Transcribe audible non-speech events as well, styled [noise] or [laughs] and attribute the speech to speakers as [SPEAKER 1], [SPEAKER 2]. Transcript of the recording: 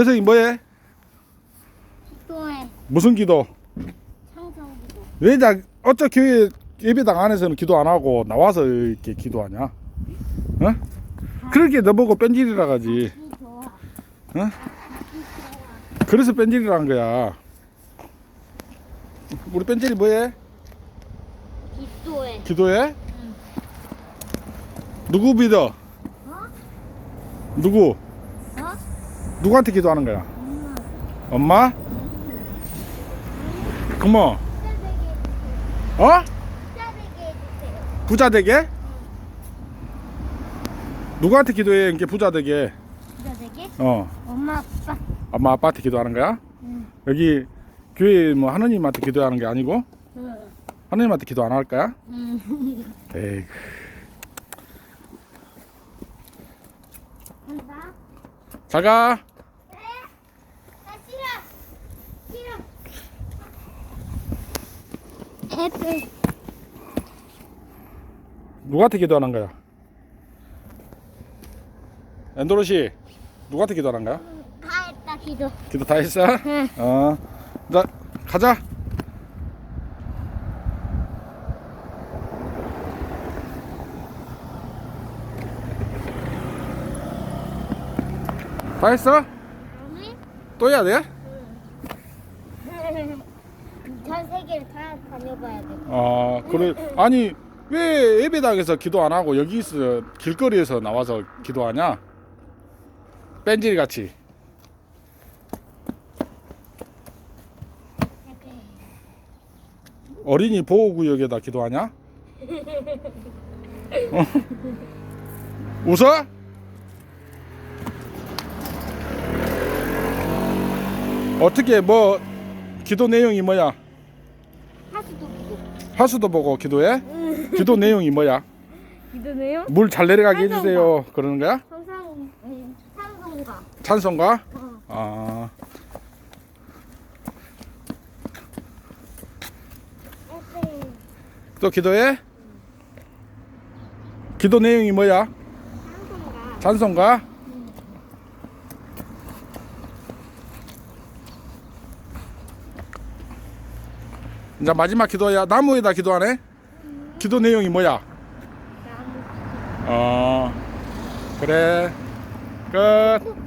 [SPEAKER 1] 혜성이 뭐해?
[SPEAKER 2] 기도해.
[SPEAKER 1] 무슨 기도?
[SPEAKER 2] 창성 기도.
[SPEAKER 1] 왜나 교회 예배당 안에서는 기도 안 하고 나와서 이렇게 기도하냐? 어? 그렇게 너보고 뺀질이라 가지.
[SPEAKER 2] 기도.
[SPEAKER 1] 그래서 뺀질이라는 거야. 우리 뺀질이 뭐해?
[SPEAKER 2] 기도해.
[SPEAKER 1] 기도해?
[SPEAKER 2] 응.
[SPEAKER 1] 누구 믿어?
[SPEAKER 2] 어?
[SPEAKER 1] 누구?
[SPEAKER 2] 어?
[SPEAKER 1] 누구한테 기도하는 거야?
[SPEAKER 2] 엄마. 부자
[SPEAKER 1] 어?
[SPEAKER 2] 부자 되게?
[SPEAKER 1] 누구한테 기도해? 이게 부자 되게.
[SPEAKER 2] 부자 되게?
[SPEAKER 1] 어.
[SPEAKER 2] 엄마 아빠.
[SPEAKER 1] 엄마 아빠한테 기도하는 거야?
[SPEAKER 2] 응.
[SPEAKER 1] 여기 교회 뭐 하느님한테 기도하는 게 아니고
[SPEAKER 2] 응.
[SPEAKER 1] 하느님한테 기도 안 할 거야?
[SPEAKER 2] 응.
[SPEAKER 1] 에이.
[SPEAKER 2] 간다.
[SPEAKER 1] 잘 가.
[SPEAKER 2] 나 싫어. 싫어. 애플.
[SPEAKER 1] 누구한테 기도하는 거야? 엔도로시 누구한테 기도하는 거야?
[SPEAKER 2] 다 했다 기도.
[SPEAKER 1] 기도 다 했어?
[SPEAKER 2] 응.
[SPEAKER 1] 어. 자, 가자. 다 했어?
[SPEAKER 2] 아니?
[SPEAKER 1] 또 해야 돼? [laughs]
[SPEAKER 2] 전 세계를 다 다녀봐야 돼.
[SPEAKER 1] 아, 그래. 아니, 왜 예배당에서 기도 안 하고 여기서 길거리에서 나와서 기도하냐? 뺀질이 같이. 어린이 보호구역에다 기도하냐? 어? [laughs] 웃어? 어떻게 뭐 기도 내용이 뭐야?
[SPEAKER 2] 하수도 기도.
[SPEAKER 1] 하수도 보고 기도해? 기도 내용이 뭐야?
[SPEAKER 2] 기도네요?
[SPEAKER 1] 물 잘 내려가게
[SPEAKER 2] 찬송가.
[SPEAKER 1] 해주세요. 그러는 거야?
[SPEAKER 2] 음, 찬송가.
[SPEAKER 1] 찬송가?
[SPEAKER 2] 어.
[SPEAKER 1] 아,
[SPEAKER 2] 애플.
[SPEAKER 1] 또 기도해? 기도 내용이 뭐야?
[SPEAKER 2] 찬송가.
[SPEAKER 1] 찬송가? 이제 마지막 기도야. 나무에다 기도하네? 기도 내용이 뭐야?
[SPEAKER 2] 나무.
[SPEAKER 1] 어, 그래. 끝.